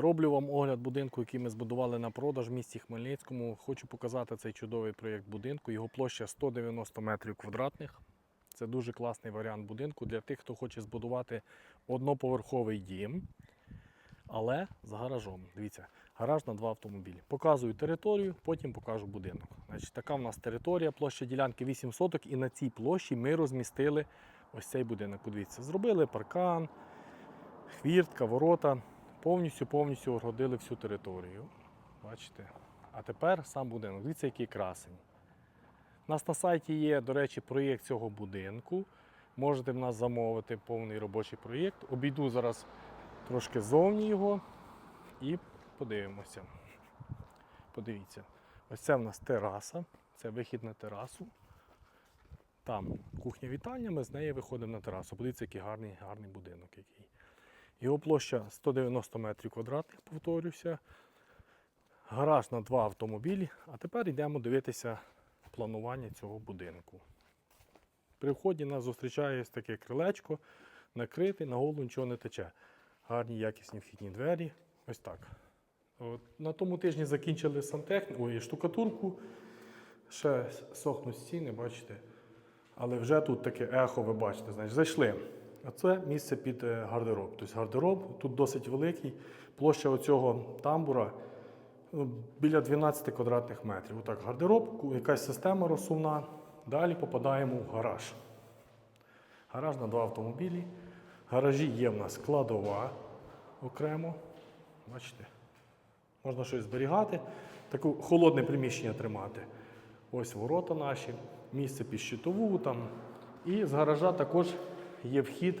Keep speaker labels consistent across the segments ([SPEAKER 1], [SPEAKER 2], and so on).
[SPEAKER 1] Роблю вам огляд будинку, який ми збудували на продаж в місті Хмельницькому. Хочу показати цей чудовий проєкт будинку. Його площа 190 метрів квадратних. Це дуже класний варіант будинку для тих, хто хоче збудувати одноповерховий дім, але з гаражом. Дивіться, гараж на два автомобілі. Показую територію, потім покажу будинок. Значить, така в нас територія, площа ділянки 8 соток, і на цій площі ми розмістили ось цей будинок. Подивіться, зробили паркан, хвіртка, ворота. Повністю повністю огородили всю територію. Бачите? А тепер сам будинок. Дивіться, який красень. У нас на сайті є, до речі, проєкт цього будинку. Можете в нас замовити повний робочий проєкт. Обійду зараз трошки зовні його і подивимося. Подивіться. Ось це в нас тераса, це вихід на терасу. Там кухня вітальня, ми з неї виходимо на терасу. Подивіться, який гарний, гарний будинок який. Його площа 190 метрів квадратних, повторюся. Гараж на два автомобілі. А тепер йдемо дивитися планування цього будинку. При вході нас зустрічає ось таке крилечко, накрите, на голову нічого не тече. Гарні якісні вхідні двері. Ось так. От, на тому тижні закінчили сантехніку, ой, штукатурку. Ще сохнуть стіни, бачите. Але вже тут таке ехо, ви бачите, значить, зайшли. А це місце під е, гардероб. Тобто гардероб тут досить великий. Площа оцього тамбура ну, біля 12 квадратних метрів. Отак, гардероб, якась система розсувна. Далі попадаємо в гараж. Гараж на два автомобілі. Гаражі є в нас складова окремо. Бачите? Можна щось зберігати, таке холодне приміщення тримати. Ось ворота наші, місце під щитову там. І з гаража також є вхід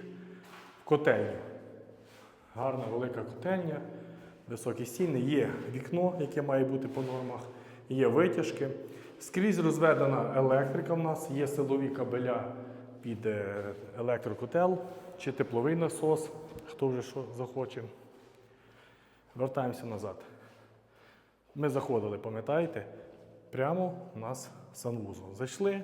[SPEAKER 1] в котельню. Гарна велика котельня, високі стіни, є вікно, яке має бути по нормах, є витяжки. Скрізь розведена електрика в нас, є силові кабеля під е, електрокотел чи тепловий насос, хто вже що захоче. Вертаємося назад. Ми заходили, пам'ятаєте? Прямо у нас санвузол. Зайшли,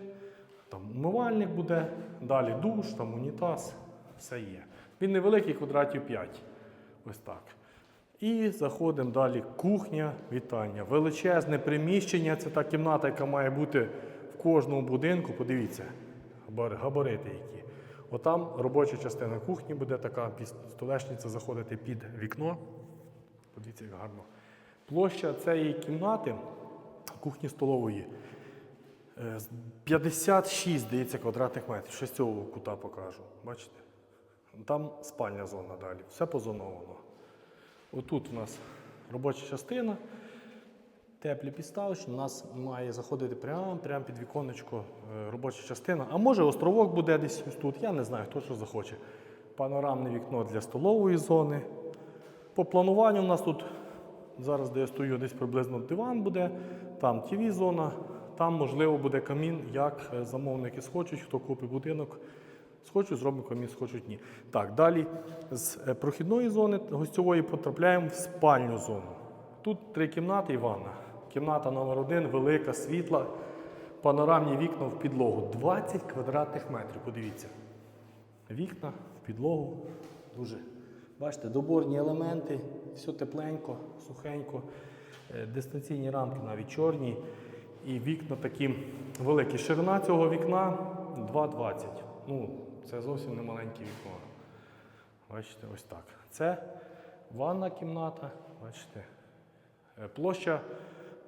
[SPEAKER 1] там умивальник буде, далі душ, там унітаз, все є. Він невеликий, квадратів 5. Ось так. І заходимо далі. Кухня, вітання. Величезне приміщення. Це та кімната, яка має бути в кожному будинку. Подивіться, габарити які. Отам робоча частина кухні буде така столешниця заходити під вікно. Подивіться, як гарно. Площа цієї кімнати, кухні столової, 56, здається, квадратних метрів. Ще з цього кута покажу. Бачите? Там спальня зона далі. Все позоновано. Отут у нас робоча частина, теплі підставочні. У нас має заходити прямо, прямо під віконечко е, робоча частина. А може островок буде десь ось тут, я не знаю, хто що захоче. Панорамне вікно для столової зони. По плануванню у нас тут зараз, де я стою, десь приблизно диван буде, там тв зона там можливо буде камін, як е, замовники схочуть, хто купить будинок. Схочуть, зробимо камін, схочуть ні. Так, далі з е, прохідної зони гостьової потрапляємо в спальню зону. Тут три кімнати і ванна. Кімната номер один, велика, світла, панорамні вікна в підлогу. 20 квадратних метрів, подивіться. Вікна в підлогу. Дуже. Бачите, доборні елементи, все тепленько, сухенько. Е, Дистанційні рамки навіть чорні. І вікна такі великі. Ширина цього вікна 2,20. Ну, це зовсім не маленьке вікно. Бачите, ось так. Це ванна кімната. Бачите. Е, Площа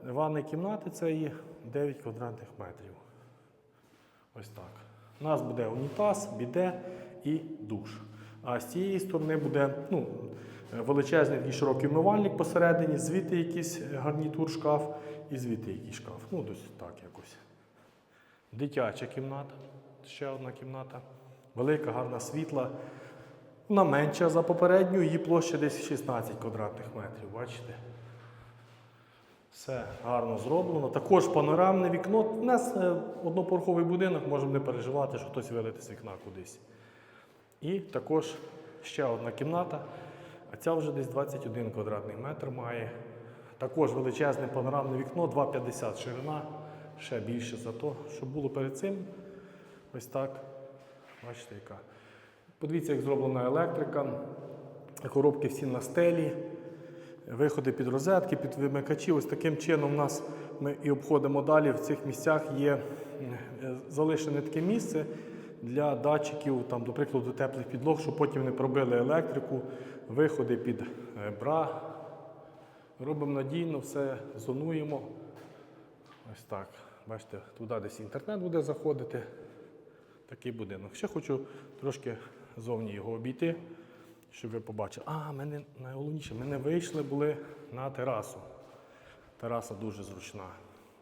[SPEAKER 1] ванної кімнати це є 9 квадратних метрів. Ось так. У нас буде унітаз, біде і душ. А з цієї сторони буде ну, величезний такий широкий вмивальник посередині, звідти якийсь гарнітур шкаф і звідти якийсь шкаф. Ну, десь так якось. Дитяча кімната, ще одна кімната. Велика, гарна світла. Вона менша за попередню, її площа десь 16 квадратних метрів, бачите? Все гарно зроблено. Також панорамне вікно. У нас е, одноповерховий будинок, можемо не переживати, що хтось вилетить з вікна кудись. І також ще одна кімната, ця вже десь 21 квадратний метр має. Також величезне панорамне вікно, 2,50 ширина, ще більше за то, що було перед цим. Ось так. Бачите, яка. Подивіться, як зроблена електрика. Коробки всі на стелі. виходи під розетки, під вимикачі. Ось таким чином у нас ми і обходимо далі. В цих місцях є залишене таке місце для датчиків, там, до прикладу, теплих підлог, щоб потім не пробили електрику, виходи під е, бра. Робимо надійно, все зонуємо. Ось так. Бачите, туди десь інтернет буде заходити. Такий будинок. Ще хочу трошки зовні його обійти, щоб ви побачили. А, мене найголовніше, ми не вийшли були на терасу. Тераса дуже зручна.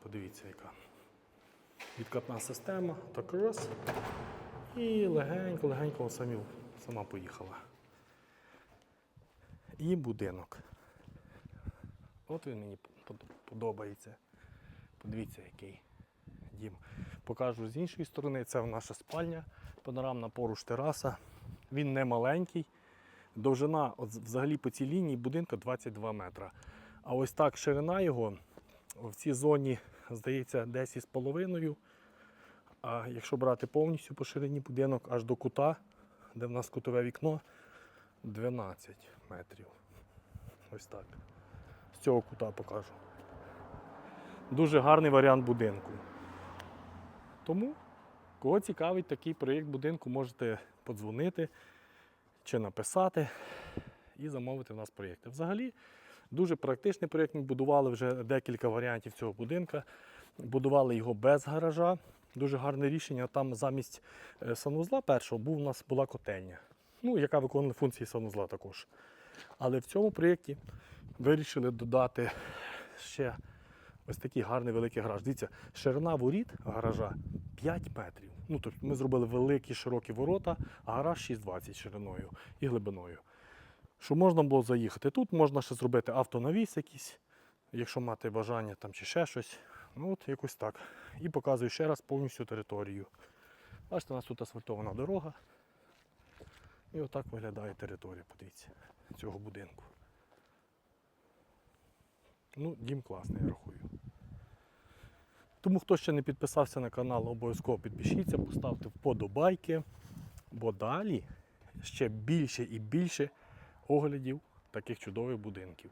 [SPEAKER 1] Подивіться, яка. Відкатна система, так раз. І легенько-легенько сама поїхала. І будинок. От він мені подобається. Подивіться, який дім. Покажу з іншої сторони. Це наша спальня, панорамна поруч тераса. Він не маленький. Довжина от взагалі по цій лінії будинка 22 метра. А ось так ширина його в цій зоні, здається, 10,5. А якщо брати повністю по ширині будинок аж до кута, де в нас кутове вікно, 12 метрів. Ось так. З цього кута покажу. Дуже гарний варіант будинку. Тому, кого цікавить такий проєкт будинку, можете подзвонити чи написати і замовити в нас проєкти. Взагалі, дуже практичний проєкт. Ми будували вже декілька варіантів цього будинка. Будували його без гаража. Дуже гарне рішення. Там замість е, санвузла першого був у нас була котельня, ну, яка виконувала функції санвузла також. Але в цьому проєкті вирішили додати ще ось такий гарний великий гараж. Дивіться, ширина воріт гаража 5 метрів. Ну, тобто ми зробили великі широкі ворота, а гараж 6,20 шириною і глибиною. Щоб можна було заїхати. Тут можна ще зробити автонавіс якийсь, якщо мати бажання там чи ще щось. Ну от якось так. І показую ще раз повністю територію. Бачите, у нас тут асфальтована дорога. І отак виглядає територія, подивіться, цього будинку. Ну, дім класний, я рахую. Тому хто ще не підписався на канал, обов'язково підпишіться, поставте вподобайки, бо далі ще більше і більше оглядів таких чудових будинків.